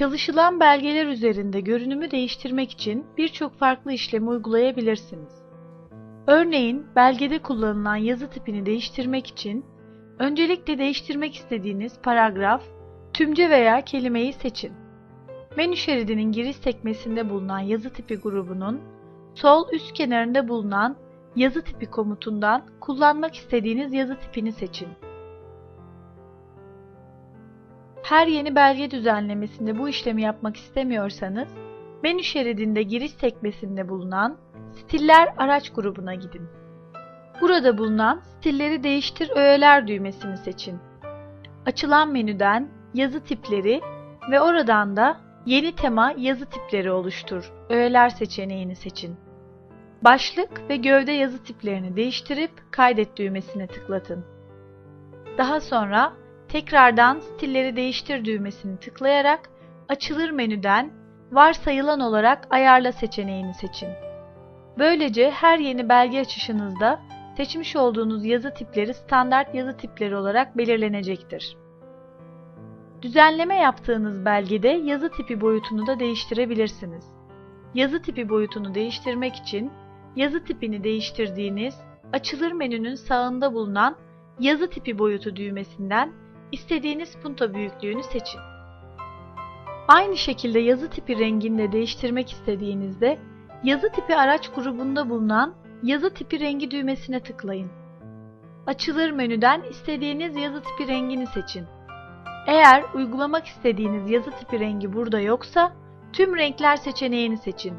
Çalışılan belgeler üzerinde görünümü değiştirmek için birçok farklı işlemi uygulayabilirsiniz. Örneğin belgede kullanılan yazı tipini değiştirmek için öncelikle değiştirmek istediğiniz paragraf, tümce veya kelimeyi seçin. Menü şeridinin giriş sekmesinde bulunan yazı tipi grubunun sol üst kenarında bulunan yazı tipi komutundan kullanmak istediğiniz yazı tipini seçin. Her yeni belge düzenlemesinde bu işlemi yapmak istemiyorsanız, menü şeridinde giriş sekmesinde bulunan Stiller araç grubuna gidin. Burada bulunan Stilleri değiştir öğeler düğmesini seçin. Açılan menüden yazı tipleri ve oradan da yeni tema yazı tipleri oluştur öğeler seçeneğini seçin. Başlık ve gövde yazı tiplerini değiştirip kaydet düğmesine tıklatın. Daha sonra tekrardan stilleri değiştir düğmesini tıklayarak açılır menüden varsayılan olarak ayarla seçeneğini seçin. Böylece her yeni belge açışınızda seçmiş olduğunuz yazı tipleri standart yazı tipleri olarak belirlenecektir. Düzenleme yaptığınız belgede yazı tipi boyutunu da değiştirebilirsiniz. Yazı tipi boyutunu değiştirmek için yazı tipini değiştirdiğiniz açılır menünün sağında bulunan yazı tipi boyutu düğmesinden istediğiniz punto büyüklüğünü seçin. Aynı şekilde yazı tipi rengini de değiştirmek istediğinizde yazı tipi araç grubunda bulunan yazı tipi rengi düğmesine tıklayın. Açılır menüden istediğiniz yazı tipi rengini seçin. Eğer uygulamak istediğiniz yazı tipi rengi burada yoksa tüm renkler seçeneğini seçin.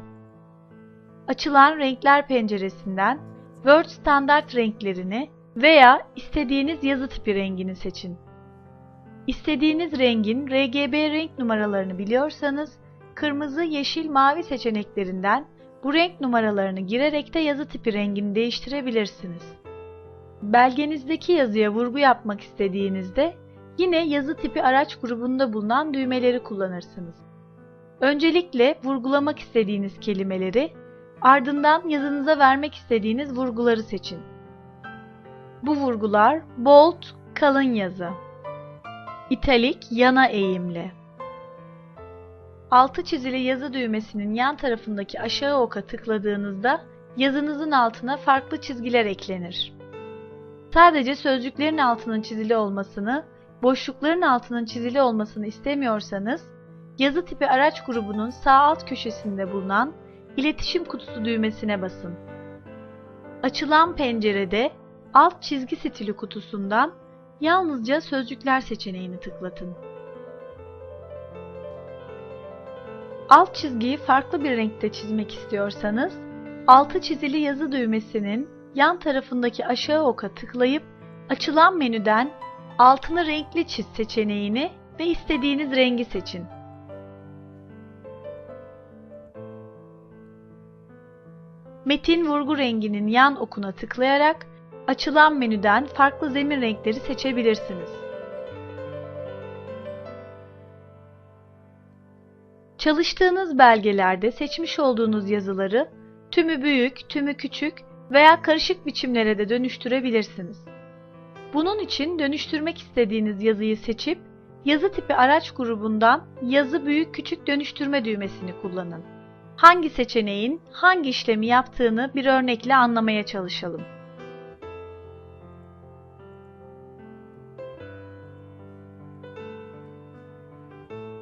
Açılan renkler penceresinden Word standart renklerini veya istediğiniz yazı tipi rengini seçin. İstediğiniz rengin RGB renk numaralarını biliyorsanız kırmızı, yeşil, mavi seçeneklerinden bu renk numaralarını girerek de yazı tipi rengini değiştirebilirsiniz. Belgenizdeki yazıya vurgu yapmak istediğinizde yine yazı tipi araç grubunda bulunan düğmeleri kullanırsınız. Öncelikle vurgulamak istediğiniz kelimeleri, ardından yazınıza vermek istediğiniz vurguları seçin. Bu vurgular bold, kalın yazı, italik, yana eğimli, altı çizili yazı düğmesinin yan tarafındaki aşağı oka tıkladığınızda yazınızın altına farklı çizgiler eklenir. Sadece sözcüklerin altının çizili olmasını, boşlukların altının çizili olmasını istemiyorsanız, yazı tipi araç grubunun sağ alt köşesinde bulunan iletişim kutusu düğmesine basın. Açılan pencerede alt çizgi stili kutusundan yalnızca sözcükler seçeneğini tıklatın. Alt çizgiyi farklı bir renkte çizmek istiyorsanız, altı çizili yazı düğmesinin yan tarafındaki aşağı oka tıklayıp açılan menüden altını renkli çiz seçeneğini ve istediğiniz rengi seçin. Metin vurgu renginin yan okuna tıklayarak açılan menüden farklı zemin renkleri seçebilirsiniz. Çalıştığınız belgelerde seçmiş olduğunuz yazıları tümü büyük, tümü küçük veya karışık biçimlere de dönüştürebilirsiniz. Bunun için dönüştürmek istediğiniz yazıyı seçip yazı tipi araç grubundan yazı büyük küçük dönüştürme düğmesini kullanın. Hangi seçeneğin hangi işlemi yaptığını bir örnekle anlamaya çalışalım.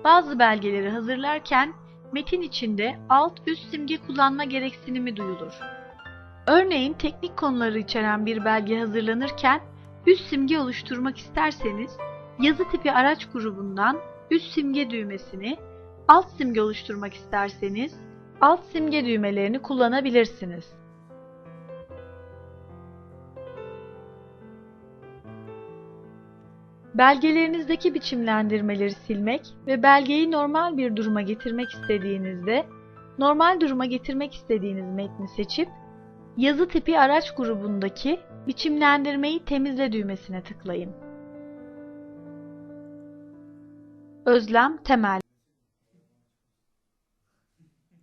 Bazı belgeleri hazırlarken metin içinde alt üst simge kullanma gereksinimi duyulur. Örneğin teknik konuları içeren bir belge hazırlanırken üst simge oluşturmak isterseniz yazı tipi araç grubundan üst simge düğmesini, alt simge oluşturmak isterseniz alt simge düğmelerini kullanabilirsiniz. Belgelerinizdeki biçimlendirmeleri silmek ve belgeyi normal bir duruma getirmek istediğinizde, normal duruma getirmek istediğiniz metni seçip, yazı tipi araç grubundaki biçimlendirmeyi temizle düğmesine tıklayın. Özlem temel